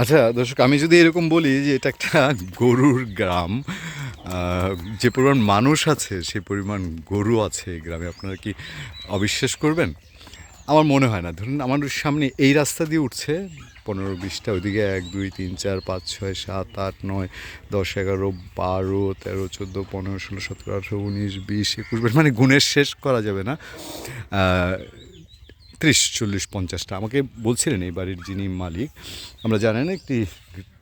আচ্ছা দর্শক, আমি যদি এরকম বলি যে এটা একটা গরুর গ্রাম যে পরিমাণ মানুষ আছে সে পরিমাণ গরু আছে এই গ্রামে, আপনারা কি অবিশ্বাস করবেন? আমার মনে হয় না। ধরুন, আমার সামনে এই রাস্তা দিয়ে উঠছে, পনেরো বিশটা, ওইদিকে এক, দুই, তিন, চার, পাঁচ, ছয়, সাত, আট, নয়, দশ, এগারো, বারো, তেরো, চোদ্দ, পনেরো, ষোলো, সতেরো, আঠেরো, উনিশ, বিশ, একুশ মানে গুণের শেষ করা যাবে না। ত্রিশ চল্লিশ পঞ্চাশটা। আমাকে বলছিলেন এই বাড়ির যিনি মালিক, আমরা জানেন একটি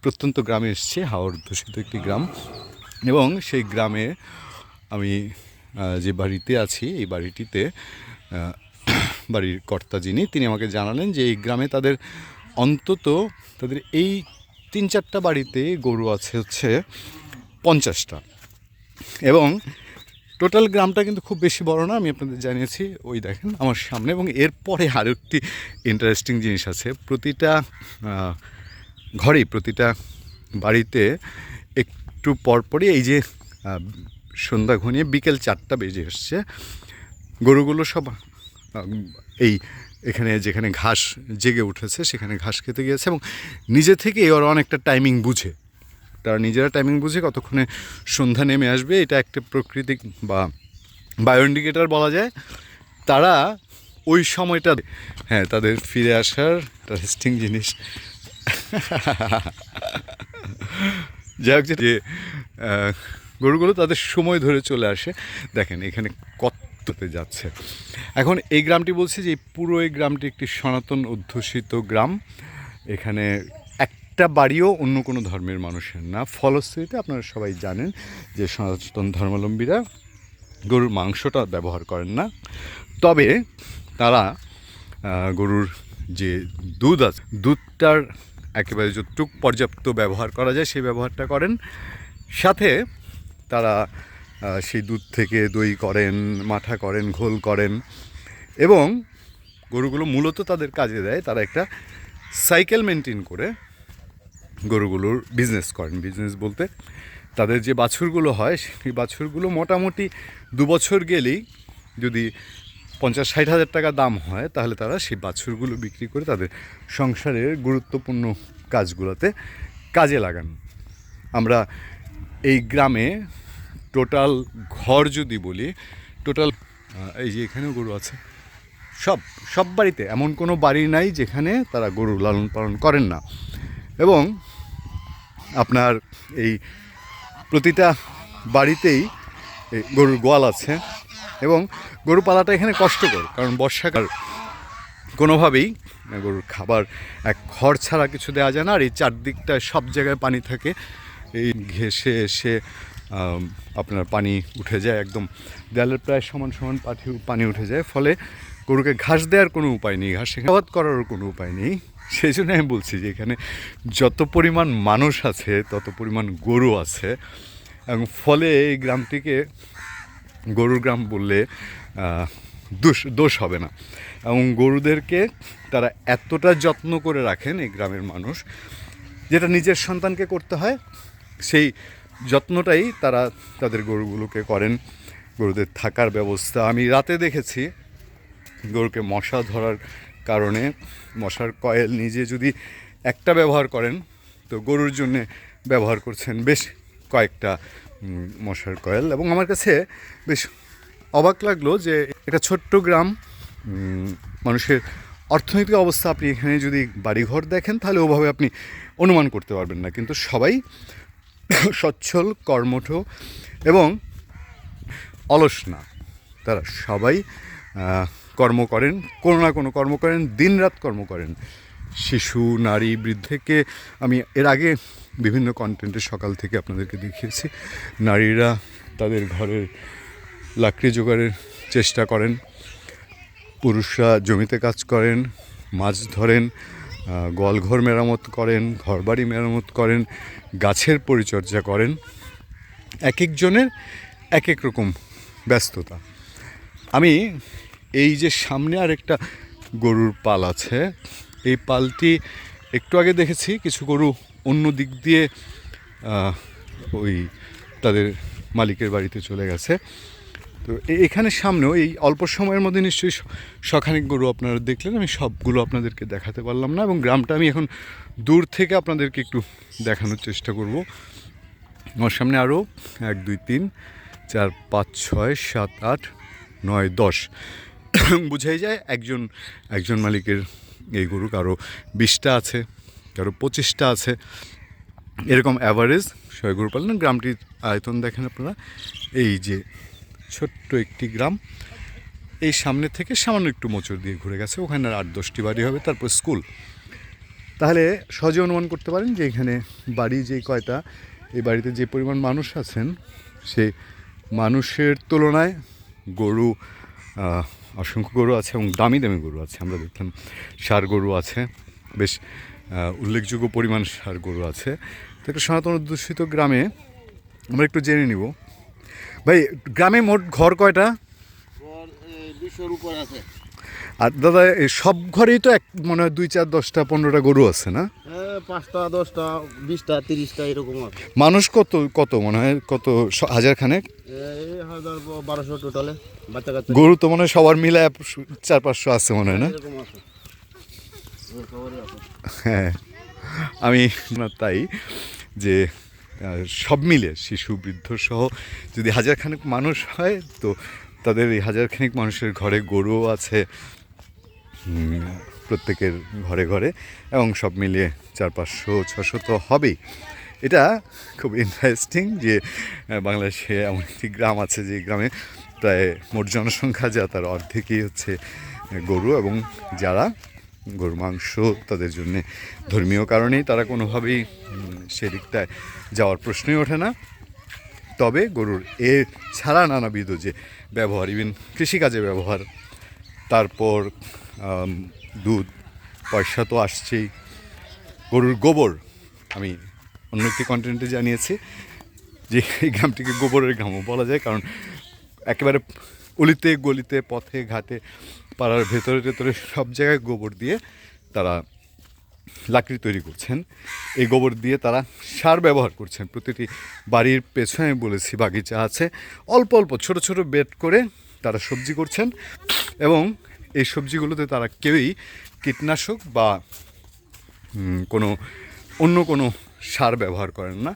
প্রত্যন্ত গ্রামে এসেছি হাওড় দূষিত একটি গ্রাম। এবং সেই গ্রামে আমি যে বাড়িতে আছি, এই বাড়িটিতে বাড়ির কর্তা যিনি, তিনি আমাকে জানালেন যে এই গ্রামে তাদের অন্তত, তাদের এই তিন চারটা বাড়িতে গরু আছে হচ্ছে পঞ্চাশটা। এবং টোটাল গ্রামটা কিন্তু খুব বেশি বড় না, আমি আপনাদের জানিয়েছি। ওই দেখেন, আমার সামনে এবং এরপরে আরও একটি ইন্টারেস্টিং জিনিস আছে। প্রতিটা ঘরেই, প্রতিটা বাড়িতে একটু পরপরই এই যে সন্ধ্যা ঘনিয়ে বিকেল চারটা বেজে এসছে। গরুগুলো সব এই এখানে যেখানে ঘাস জেগে উঠেছে, সেখানে ঘাস খেতে গিয়েছে এবং নিজে থেকে ওরা অনেকটা টাইমিং বুঝে। তারা নিজেরা টাইমিং বুঝে কতক্ষণে সন্ধ্যা নেমে আসবে, এটা একটা প্রকৃতিক বা বায়ো ইন্ডিকেটার বলা যায়। তারা ওই সময়টা হ্যাঁ তাদের ফিরে আসার ইন্টারেস্টিং জিনিস। যাই হোক, যে গরুগুলো তাদের সময় ধরে চলে আসে। দেখেন, এখানে কততে যাচ্ছে। এখন এই গ্রামটি বলছি যে পুরো এই গ্রামটি একটি সনাতন অধ্যুষিত গ্রাম। এখানে একটা বাড়িও অন্য কোনো ধর্মের মানুষের না। ফলশ্রুতিতে আপনারা সবাই জানেন যে সনাতন ধর্মাবলম্বীরা গরুর মাংসটা ব্যবহার করেন না। তবে তারা গরুর যে দুধ আছে, দুধটার একেবারে যতটুক পর্যাপ্ত ব্যবহার করা যায় সেই ব্যবহারটা করেন। সাথে তারা সেই দুধ থেকে দই করেন, মাঠা করেন, ঘোল করেন এবং গরুগুলো মূলত তাদের কাজে দেয়। তারা একটা সাইকেল মেনটেন করে গরুগুলোর বিজনেস করেন। বিজনেস বলতে তাদের যে বাছুরগুলো হয়, সেই বাছুরগুলো মোটামুটি দু বছর গেলেই যদি পঞ্চাশ ষাট হাজার টাকা দাম হয়, তাহলে তারা সেই বাছুরগুলো বিক্রি করে তাদের সংসারের গুরুত্বপূর্ণ কাজগুলোতে কাজে লাগান। আমরা এই গ্রামে টোটাল ঘর যদি বলি, টোটাল এই যে এখানেও গরু আছে, সব সব বাড়িতে এমন কোনো বাড়ি নাই যেখানে তারা গরু লালন পালন করেন না। এবং আপনার এই প্রতিটা বাড়িতেই গরুর গোয়াল আছে এবং গরু পালাটা এখানে কষ্টকর, কারণ বর্ষাকাল কোনোভাবেই গরুর খাবার এক খড় ছাড়া কিছু দেওয়া যায় না, আর এই চারদিকটা সব জায়গায় পানি থাকে। এই ঘেসে এসে আপনার পানি উঠে যায় একদম, দেয়ালের প্রায় সমান সমান পাঠি পানি উঠে যায়। ফলে গরুকে ঘাস দেওয়ার কোনো উপায় নেই, ঘাস করারও কোনো উপায় নেই। সেই জন্য আমি বলছি যে এখানে যত পরিমাণ মানুষ আছে, তত পরিমাণ গরু আছে। এবং ফলে এই গ্রামটিকে, গরুর গ্রাম বললে দোষ দোষ হবে না। এবং গরুদেরকে তারা এতটা যত্ন করে রাখেন এই গ্রামের মানুষ, যেটা নিজের সন্তানকে করতে হয়, সেই যত্নটাই তারা তাদের গরুগুলোকে করেন। গরুদের থাকার ব্যবস্থা, আমি রাতে দেখেছি, গরুকে মশা ধরার কারণে মশার কয়েল নিজে যদি একটা ব্যবহার করেন, তো গরুর জন্যে ব্যবহার করছেন বেশ কয়েকটা মশার কয়েল। এবং আমার কাছে বেশ অবাক লাগল যে একটা ছোট্ট গ্রাম মানুষের অর্থনৈতিক অবস্থা আপনি এখানে যদি বাড়িঘর দেখেন, তাহলে ওভাবে আপনি অনুমান করতে পারবেন না। কিন্তু সবাই সচ্ছল, কর্মঠ এবং অলস না। তারা সবাই কর্ম করেন, কোনো না কোনো কর্ম করেন, দিনরাত কর্ম করেন। শিশু, নারী, বৃদ্ধকে আমি এর আগে বিভিন্ন কন্টেন্টে সকাল থেকে আপনাদেরকে দেখিয়েছি। নারীরা তাদের ঘরের লাকড়ি জোগাড়ের চেষ্টা করেন, পুরুষরা জমিতে কাজ করেন, মাছ ধরেন গোয়ালঘর মেরামত করেন, ঘরবাড়ি মেরামত করেন, গাছের পরিচর্যা করেন। এক একজনের এক এক রকম ব্যস্ততা। আমি এই যে সামনে আরেকটা গরুর পাল আছে, এই পালটি একটু আগে দেখেছি, কিছু গরু অন্য দিক দিয়ে ওই তাদের মালিকের বাড়িতে চলে গেছে। তো এখানে সামনেও এই অল্প সময়ের মধ্যে নিশ্চয়ই শখানেক গরু আপনারা দেখলেন, আমি সবগুলো আপনাদেরকে দেখাতে পারলাম না এবং গ্রামটা আমি এখন দূর থেকে আপনাদেরকে একটু দেখানোর চেষ্টা করব। আমার সামনে আরও এক, দুই, তিন, চার, পাঁচ, ছয়, সাত, আট, নয়, দশ। বুঝাই যায়, একজন একজন মালিকের এই গরু কারও বিশটা আছে, কারও পঁচিশটা আছে। এরকম অ্যাভারেজ ছয় গরু পালন গ্রামটির আয়তন দেখেন আপনারা। এই যে ছোট্ট একটি গ্রাম, এই সামনে থেকে সামান্য একটু মোচড় দিয়ে ঘুরে গেছে। ওখানে আট, দশটি বাড়ি হবে, তারপর স্কুল। তাহলে সহজে অনুমান করতে পারেন যে এখানে বাড়ি যে কয়টা, এই বাড়িতে যে পরিমাণ মানুষ আছেন, সে মানুষের তুলনায় গরু অসংখ্য গরু আছে এবং দামি দামি গরু আছে। আমরা দেখলাম সার গরু আছে বেশ উল্লেখযোগ্য পরিমাণ সার গরু আছে। তো একটা সনাতন অধ্যুষিত গ্রামে আমরা একটু জেনে নিব। ভাই গ্রামে মোট ঘর কয়টা? আর দাদা সব ঘরেই তো এক মনে হয় দুই চার দশটা পনেরোটা গরু আছে না? হ্যাঁ পাঁচটা দশটা বিশটা তিরিশটা এরকম আছে। মানুষ কত কত মনে হয়? কত হাজার খানেক হাজার বারোশো টোটালে বাচ্চা কাচ্চা গরু তো মনে হয় সবার মিলে চার পাঁচশো আছে মনে হয় না? হ্যাঁ আমি তাই যে সব মিলে শিশু বৃদ্ধ সহ যদি হাজার খানেক মানুষ হয় তো তাদের এই হাজার খানেক মানুষের ঘরে গরুও আছে। প্রত্যেকের ঘরে ঘরে এবং সব মিলিয়ে চার পাঁচশো, ছশো তো হবেই। এটা খুব ইন্টারেস্টিং যে বাংলাদেশে এমন একটি গ্রাম আছে যে গ্রামে প্রায় মোট জনসংখ্যা যা তার অর্ধেকই হচ্ছে গরু এবং যারা গরুর মাংস তাদের জন্যে ধর্মীয় কারণেই তারা কোনোভাবেই সেদিকটায় যাওয়ার প্রশ্নই ওঠে না। তবে গরুর এ ছাড়া নানাবিধ যে ব্যবহার ইভেন কৃষিকাজে ব্যবহার, তারপর দুধ, পয়সা তো আসছেই। গরুর গোবর, আমি অন্য একটি কন্টেন্টে জানিয়েছি, যে এই গ্রামটিকে গোবরের গ্রামও বলা যায়, কারণ একেবারে অলিতে, গলিতে, পথে, ঘাটে, পাড়ার ভেতরে ভেতরে সব জায়গায় গোবর দিয়ে তারা লাকড়ি তৈরি করছেন। এই গোবর দিয়ে তারা সার ব্যবহার করছেন। প্রতিটি বাড়ির পেছনে আমি বলেছি, বাগিচা আছে। অল্প অল্প, ছোট ছোট বেড করে তারা সবজি করছেন এবং এই সবজিগুলোতে তারা কেউই কীটনাশক বা কোনো অন্য কোনো সার ব্যবহার করেন না।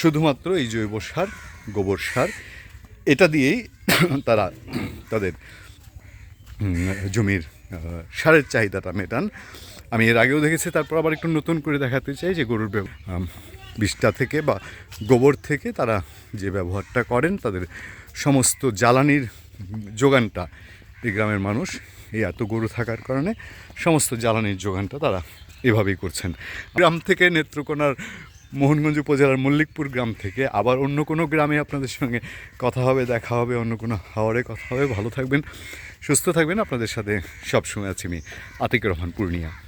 শুধুমাত্র এই জৈব সার, গোবর সার, এটা দিয়েই তারা তাদের জমির সারের চাহিদাটা মেটান। আমি এর আগেও দেখেছি, তারপর আবার একটু নতুন করে দেখাতে চাই যে গরুর বিষটা থেকে বা গোবর থেকে তারা যে ব্যবহারটা করেন, তাদের সমস্ত জ্বালানির যোগানটা এই গ্রামের মানুষ এই এত গরু থাকার কারণে সমস্ত জ্বালানির যোগানটা তারা এভাবেই করছেন। গ্রাম থেকে নেত্রকোনার মোহনগঞ্জ উপজেলার মল্লিকপুর গ্রাম থেকে আবার অন্য কোনো গ্রামে আপনাদের সঙ্গে কথা হবে, দেখা হবে, অন্য কোনো হাওয়ারে কথা হবে। ভালো থাকবেন, সুস্থ থাকবেন। আপনাদের সাথে সবসময় আছি আমি আতিক রহমান পূর্ণিয়া।